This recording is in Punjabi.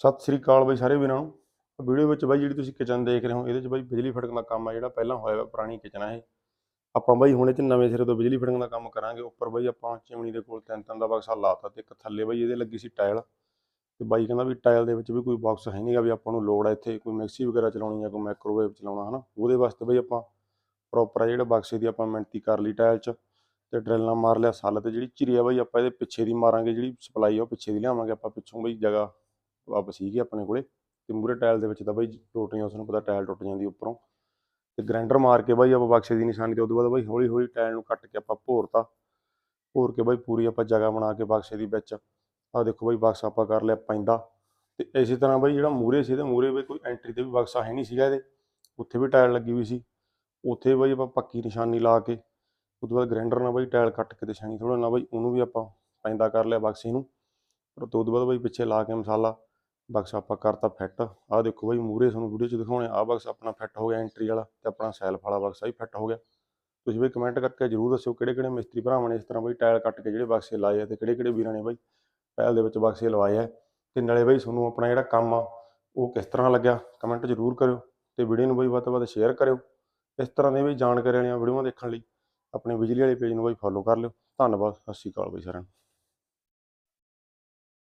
ਸਤਿ ਸ੍ਰੀ ਅਕਾਲ ਬਾਈ ਸਾਰੇ ਵੀਰਾਂ ਨੂੰ। ਵੀਡੀਓ ਵਿੱਚ ਬਾਈ ਜਿਹੜੀ ਤੁਸੀਂ ਕਿਚਨ ਦੇਖ ਰਹੇ ਹੋ, ਇਹਦੇ 'ਚ ਬਾਈ ਬਿਜਲੀ ਫੜਕਣ ਦਾ ਕੰਮ ਆ ਜਿਹੜਾ ਪਹਿਲਾਂ ਹੋਇਆ ਪੁਰਾਣੀ ਕਿਚਨ ਆ ਇਹ। ਆਪਾਂ ਬਾਈ ਹੁਣ ਇਹ 'ਚ ਨਵੇਂ ਸਿਰੇ ਤੋਂ ਬਿਜਲੀ ਫੜਕਣ ਦਾ ਕੰਮ ਕਰਾਂਗੇ। ਉੱਪਰ ਬਾਈ ਆਪਾਂ ਚਿਮਣੀ ਦੇ ਕੋਲ ਤਿੰਨ ਤਿੰਨ ਦਾ ਬਕਸਾ ਲਾਤਾ ਤੇ ਇੱਕ ਥੱਲੇ ਬਾਈ ਇਹਦੇ ਲੱਗੀ ਸੀ ਟਾਇਲ। ਤੇ ਬਾਈ ਕਹਿੰਦਾ ਵੀ ਟਾਇਲ ਦੇ ਵਿੱਚ ਵੀ ਕੋਈ ਬਾਕਸ ਹੈ ਨਹੀਂਗਾ ਵੀ ਆਪਾਂ ਨੂੰ ਲੋੜ ਹੈ ਇੱਥੇ, ਕੋਈ ਮਿਕਸੀ ਵਗੈਰਾ ਚਲਾਉਣੀ ਜਾਂ ਕੋਈ ਮਾਈਕ੍ਰੋਵੇਵ ਚਲਾਉਣਾ, ਹਨਾ। ਉਹਦੇ ਵਾਸਤੇ ਬਾਈ ਆਪਾਂ ਪ੍ਰੋਪਰ ਆ ਜਿਹੜਾ ਬਕਸੇ ਦੀ ਆਪਾਂ ਮਿਹਨਤੀ ਕਰ ਲਈ ਟਾਇਲ 'ਚ ਤੇ ਡਰਿਲ ਨਾਲ ਮਾਰ ਲਿਆ, ਸੱਲ ਤੇ ਜਿਹੜੀ ਚਿਰੀ ਆ ਬਾਈ ਆਪਾਂ ਇਹਦੇ ਪਿੱਛੇ ਦੀ ਮਾਰਾਂਗੇ, ਜਿਹੜੀ ਸਪਲਾਈ ਆ ਉਹ ਪਿੱਛੇ ਦੀ ਲਿਆਵਾਂਗੇ ਆਪਾਂ, ਪਿੱਛੋਂ ਬਾਈ ਜਗ੍ਹਾ ਵਾਪ ਸੀਗੇ ਆਪਣੇ ਕੋਲੇ ਤੇ ਮੂਰੇ ਟਾਇਲ ਦੇ ਵਿੱਚ ਤਾਂ ਬਾਈ ਟੋਟੀਆਂ ਉਸ ਨੂੰ ਪਤਾ ਟਾਇਲ ਟੁੱਟ ਜਾਂਦੀ ਉੱਪਰੋਂ ਤੇ ਗ੍ਰਾਈਂਡਰ ਮਾਰ ਕੇ ਬਾਈ ਆਪਾਂ ਬਕਸੇ ਦੀ ਨਿਸ਼ਾਨੀ ਤੇ ਉਦੋਂ ਬਾਅਦ ਬਾਈ ਹੌਲੀ ਹੌਲੀ ਟਾਇਲ ਨੂੰ ਕੱਟ ਕੇ ਆਪਾਂ ਭੋਰਤਾ, ਭੋਰ ਕੇ ਬਾਈ ਪੂਰੀ ਆਪਾਂ ਜਗ੍ਹਾ ਬਣਾ ਕੇ ਬਕਸੇ ਦੀ ਵਿੱਚ। ਆਹ ਦੇਖੋ ਬਾਈ ਬਕਸਾ ਆਪਾਂ ਕਰ ਲਿਆ ਪੈਂਦਾ ਤੇ ਇਸੇ ਤਰ੍ਹਾਂ ਬਾਈ ਜਿਹੜਾ ਮੂਰੇ ਸੀ ਤੇ ਮੂਰੇ ਵੀ ਕੋਈ ਐਂਟਰੀ ਤੇ ਵੀ ਬਕਸਾ ਹੈ ਨਹੀਂ ਸੀਗਾ ਇਹਦੇ। ਉੱਥੇ ਵੀ ਟਾਇਲ ਲੱਗੀ ਹੋਈ ਸੀ। ਉੱਥੇ ਬਾਈ ਆਪਾਂ ਪੱਕੀ ਨਿਸ਼ਾਨੀ ਲਾ ਕੇ ਉਸ ਤੋਂ ਬਾਅਦ ਗ੍ਰਾਈਂਡਰ ਨਾਲ ਬਾਈ ਟਾਇਲ ਕੱਟ ਕੇ ਤੇ ਛਾਣੀ ਥੋੜਾ ਨਾਲ ਬਾਈ ਉਹਨੂੰ ਵੀ ਆਪਾਂ ਪੈਂਦਾ ਕਰ ਲਿਆ ਬਕਸੇ ਨੂੰ। ਪਰ ਉਸ ਤੋਂ ਬਾਅਦ ਬਾਈ ਪਿੱਛੇ ਲਾ ਕੇ ਮਸਾਲਾ ਬਕਸ ਆਪਾਂ ਕਰਤਾ ਫਿੱਟ। ਆਹ ਦੇਖੋ ਬਾਈ ਮੂਰੇ ਤੁਹਾਨੂੰ ਵੀਡੀਓ 'ਚ ਦਿਖਾਉਣੇ, ਆਹ ਬਕਸ ਆਪਣਾ ਫਿੱਟ ਹੋ ਗਿਆ ਐਂਟਰੀ ਵਾਲਾ ਤੇ ਆਪਣਾ ਸੈਲਫ ਵਾਲਾ ਬਕਸਾ ਵੀ ਫਿੱਟ ਹੋ ਗਿਆ। ਤੁਸੀਂ ਵੀ ਕਮੈਂਟ ਕਰਕੇ ਜਰੂਰ ਦੱਸਿਓ ਕਿਹੜੇ ਕਿਹੜੇ ਮਿਸਤਰੀ ਭਰਾਵਾਂ ਨੇ ਇਸ ਤਰ੍ਹਾਂ ਬਾਈ ਟਾਇਲ ਕੱਟ ਕੇ ਜਿਹੜੇ ਬਕਸੇ ਲਾਏ ਆ ਤੇ ਕਿਹੜੇ ਕਿਹੜੇ ਵੀਰਾਂ ਨੇ ਬਾਈ ਟਾਇਲ ਦੇ ਵਿੱਚ ਬਕਸੇ ਲਵਾਏ ਆ। ਤੇ ਨਾਲੇ ਬਾਈ ਤੁਹਾਨੂੰ ਆਪਣਾ ਜਿਹੜਾ ਕੰਮ ਆ, ਉਹ ਕਿਸ ਤਰ੍ਹਾਂ ਲੱਗਿਆ ਕਮੈਂਟ ਜਰੂਰ ਕਰਿਓ ਤੇ ਵੀਡੀਓ ਨੂੰ ਬਾਈ ਵੱਧ ਤੋਂ ਵੱਧ ਸ਼ੇਅਰ ਕਰਿਓ। ਇਸ ਤਰ੍ਹਾਂ ਦੇ ਵੀ ਜਾਣਕਾਰੀ ਵਾਲੀਆਂ ਵੀਡੀਓਆਂ ਦੇਖਣ ਲਈ ਆਪਣੇ ਬਿਜਲੀ ਵਾਲੇ ਪੇਜ ਨੂੰ ਬਾਈ ਫੋਲੋ ਕਰ ਲਿਓ। ਧੰਨਵਾਦ, ਸਤਿ ਸ਼੍ਰੀ ਅਕਾਲ ਬਾਈ ਸਾਰਿਆਂ ਨੂੰ।